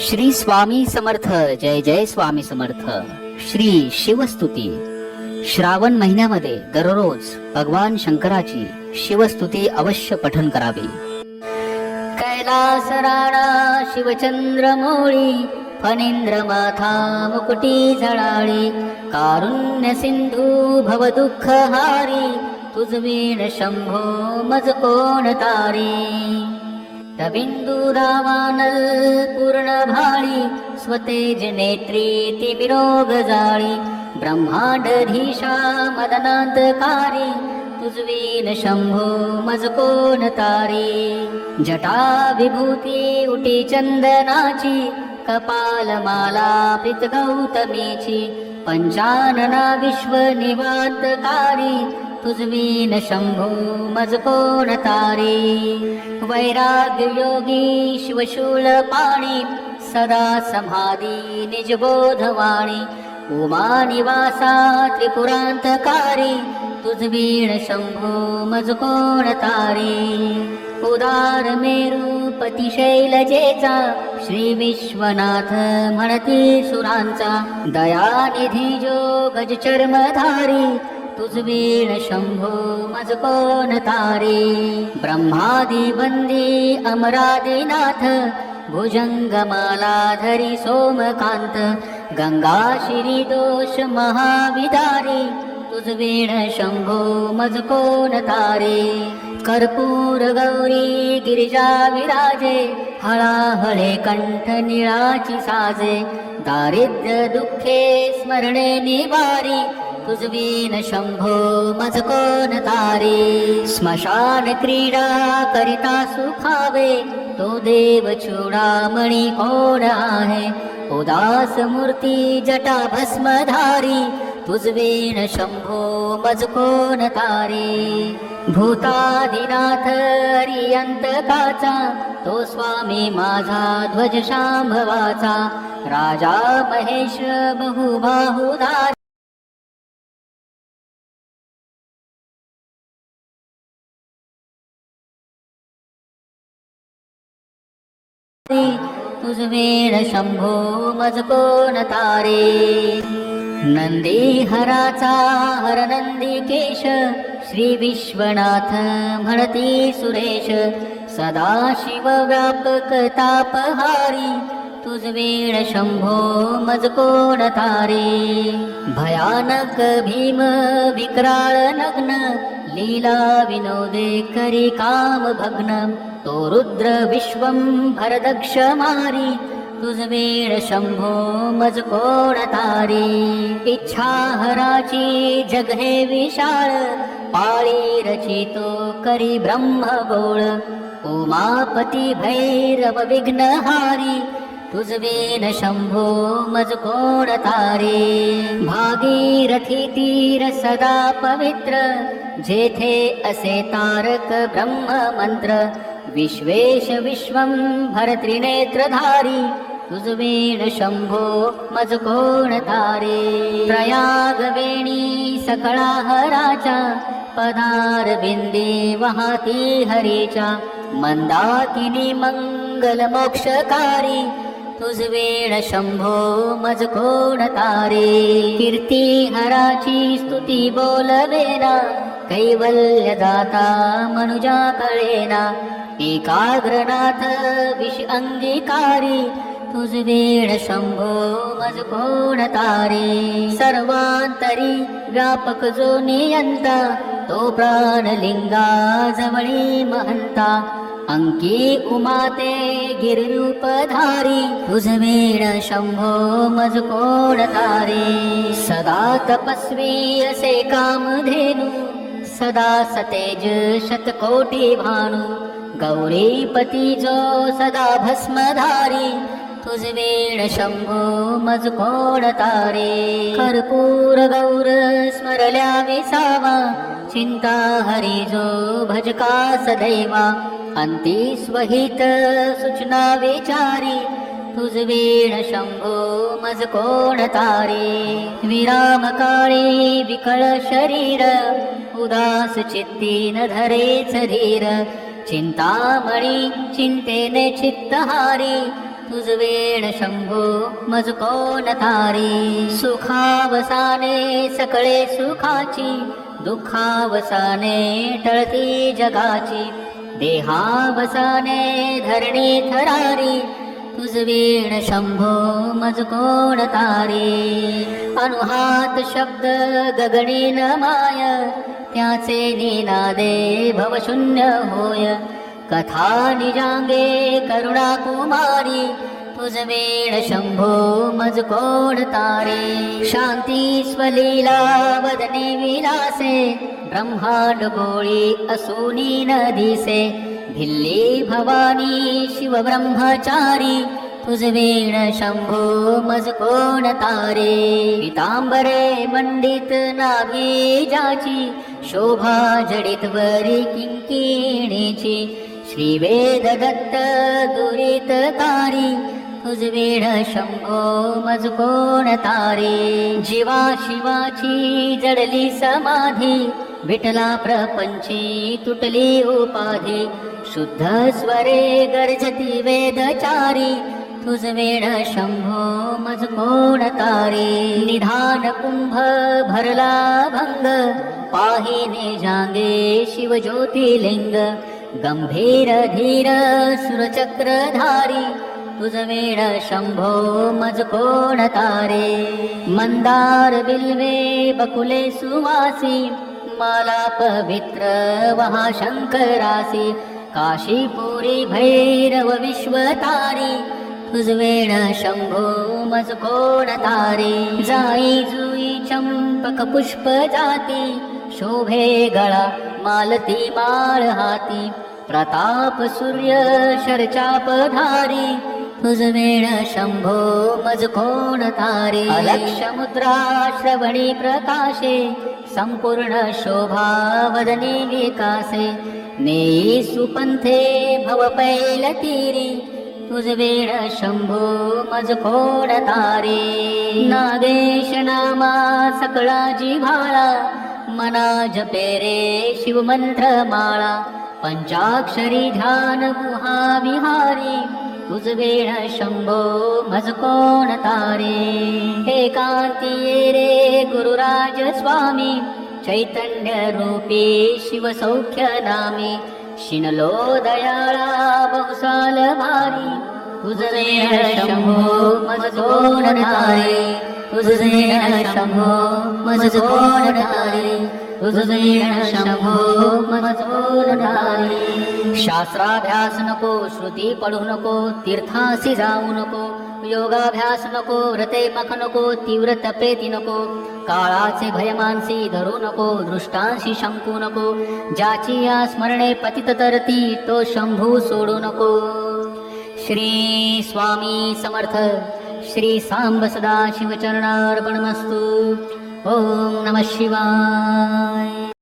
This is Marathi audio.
श्री स्वामी समर्थ जय जय स्वामी समर्थ. श्री शिवस्तुती. श्रावण महिन्यामध्ये दररोज भगवान शंकराची शिवस्तुती अवश्य पठन करावी. कैलास राणा शिवचंद्र मोळी फणींद्र माथा मुकुटी झळाळी कारुण्य सिंधू भव दुःख हारी तुझवीण शंभो मज कोण तारी? रविंदू पूर्णभाळी स्वतेज नेत्री ती विरोग जाळी ब्रह्मांडधीशा मदनांतकारी तुजवीन शंभो मजकोन तारी जटा विभूती उटी चंदनाची कपाल माला प्रीत गौतमीची पंचानना विश्व निवांतकारी तुझवीन शंभो मज कोण तारी. वैराग्य योगी शिवशूल पाणी सदा समाधी निजबोधवाणी उमा निवासा त्रिपुरांतकारी तुझवीण शंभो मज कोण तारी. उदार मेरू शैलजेचा श्री विश्वनाथ म्हणती सुरांचा. दयानिधी जो गज चर्मधारी तुझवीण शंभो मज कोण तारे? ब्रह्मादी बंदी अमरादिनाथ भुजंगमालाधरी सोमकांत गंगा शिरी दोष महाविदारी। तुझवीण शंभो मज कोण तारे? कर्पूर गौरी गिरिजा विराजे हळाहळे कंठ निळाची साजे दारिद्र्य दुःखे स्मरणे निवारी। कुजवीन शंभो मज कोण तारे स्मशान क्रीडा करिता सुखावे तो देव चूडामणी कोण आहे? उदास मूर्ती जटा भस्मधारी तुजवीन शंभो मज कोण तारे. भूतादिनाथ काचा तो स्वामी माझा ध्वज शांभवाचा. राजा महेश बहुबाहुधारी तुझवेण शंभो मज कोण तारे? नंदी हराचा हर नंदी केश श्री विश्वनाथ म्हणती सुरेश सदा शिव व्यापक तापहारी तुझवेण शंभो मज कोण तारे? भयानक भीम विक्राळ नग्न लीला विनोदे करी काम भग्न तो रुद्र विश्वं भरदक्ष मारी तुजवीण शंभो मज कोण तारी। इच्छा हराची जग हे विशाळ पाळी रचितो करी ब्रह्म गोळ। उमापती भैरव विघ्नहारी तुझवेन शंभो मज कोण तारे। भागीरथी तीर सदा पवित्र जेथे असे तारक ब्रह्म मंत्र विश्वेश विश्वं भरत्रिनेत्रधारी तुजवेण शंभो मज कोण तारे। प्रयाग वेणी सकळा हराचा पदार बिंदे वाहती हरीच्या मंदाकिनी मंगल मोक्षकारी। शंभो मज कोण तारे। कीर्ती हराची स्तुती बोलवेना। कैवल्यदाता मनुजा कळेना। एकाग्रनाथ विष अंगीकारी तुझवेण शंभो मज कोण तारे? सर्वांतरी व्यापक जो नियंता तो प्राणलिंगा जवळी महंता। अंकी उमाते गिरिरूपधारी तुझवेण शंभो मज कोण तारे? सदा तपस्वी असे कामधेनु सदा सतेज शतकोटी भानु गौरीपती जो सदा भस्मधारी तुझवेण शंभो मज कोण तारे. कर्पूर गौर स्मरल्या विसावा चिंता हरी जो भजका सदैवा अंती स्वहित सूचना विचारी तुझवेण शंभो मज कोण तारे. विराम काळी विकळ शरीर उदास चित्ती न धरेच धीर. चिंतामणी चिंतेने चित्तहारी तुझ वेळ शंभो मज कोण तारी सुखावसाने सकळे सुखाची दुःखावसाने टळती जगाची। देहावसाने धरणी थरारी तुझवीण शंभो मज कोण अनुहात शब्द गगणी न माय त्याचे निनादे भवशून्य होय. कथा निजांगे करुणा कुमारी तुझ शंभो मज कोण तारे? शांती स्वलीला वदने विलासे ब्रह्मांड गोळी असुनी न दिसे. भिल्ले भवानी शिव ब्रह्मचारी तुझ शंभो मज कोण तारे। पितांबरे मंडित नागेजाची जाची शोभा जडित वरी किंकिणीची। श्री वेद दत्त दुरित तारी तुझ शंभो मज कोण तारे। जीवा शिवाची जडली समाधी विठला प्रपञ्ची तुटली उपाधि शुद्ध स्वरे गर्जति वेदचारी तुजवेण शम्भो मजकोणतारे। निधान कुम्भ भरला भङ्ग पाहि निगे शिवज्योतिलिङ्ग गम्भीर धीर सुरचक्रधारी तुजवेण शम्भो मजकोणतारे। मन्दार बिल्वे बकुले सुवासी माला पवित्र वहा शङ्करासि काशीपुरी भैरव विश्व तारी शम्भो मोण जायि जुयि जु चम्पक पुष्प जाति शोभे गळा मालती माल प्रताप सूर्य शरचापधारी फुजवेण शम्भो मजकोण तारे लक्ष प्रकाशे सम्पूर्णशोभावदने विकासे। नेयि सुपन्थे भवपैलतीरि। पैलतीरे शम्भो मजकोडतारे। नागेश नामा सकलाजी भाला मना जपे रे माला पञ्चाक्षरी ध्यानगुहाविहारी उजवेण शम्भो मजकोणतारे हे कान्तिये रे गुरुराज स्वामी चैतन्यरूपे शिवसौख्यनामे शिनलो दयाला बहुसालमारी उजवेण शम्भो मजकोणतारे उजरेण शम्भो मजकोणतारे शंभो मज शास्त्राभ्यास नको श्रुती पढू नको तीर्थासी जाऊ नको योगाभ्यास नको व्रते मख नको तीव्र तपेती नको काळाचे भयमानसी धरू नको दृष्टांशी शंकू नको ज्याची या स्मरणे पतित तरती तो शंभू सोडू नको। श्री स्वामी समर्थ श्री सांब सदा शिवचरणार्पणमस्तु ओम नमः शिवाय